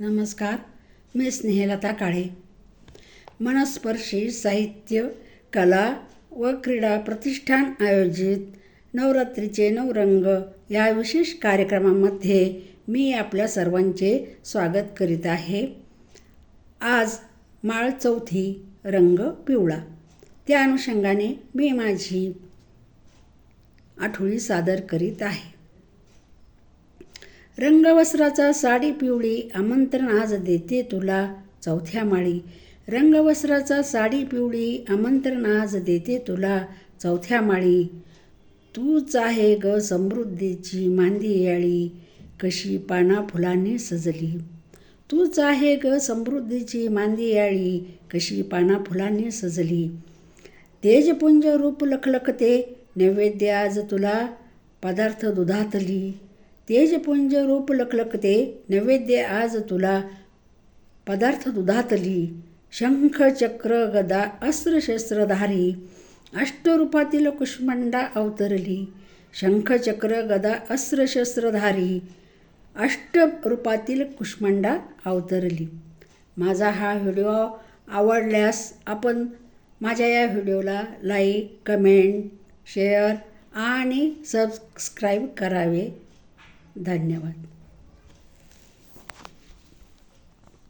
नमस्कार मी स्नेहलता काळे. मनस्पर्शी साहित्य कला व क्रीडा प्रतिष्ठान आयोजित नवरात्रीचे नवरंग या विशेष कार्यक्रमामध्ये मी आपल्या सर्वांचे स्वागत करीत आहे. आज माळ चौथी रंग पिवळा. त्या अनुषंगाने मी माझी आठवणी सादर करीत आहे. रंगवस्त्राचा साडी पिवळी आमंत्रण आज देते तुला चौथ्या माळी. रंगवस्त्राचा साडी पिवळी आमंत्रण आज देते तुला चौथ्या माळी. तूच आहे ग समृद्धीची मांदी याळी कशी पाना फुलांनी सजली. तूच आहे ग समृद्धीची मांदी याळी कशी पाना फुलांनी सजली. तेजपुंज रूप लखलखते नैवेद्य आज तुला पदार्थ दुधातली. तेजपुंज रूप लखलखते नैवेद्य आज तुला पदार्थ दुधातली शंख चक्र गदा अस्त्रशस्त्रधारी अष्टरूपातील कुष्मंडा अवतरली शंख चक्र गदा अस्त्रशस्त्रधारी अष्टरूपातील कुष्मंडा अवतरली माझा हा व्हिडिओ आवडल्यास आपण माझ्या या व्हिडिओला लाईक कमेंट शेअर आणि सबस्क्राईब करावे धन्यवाद.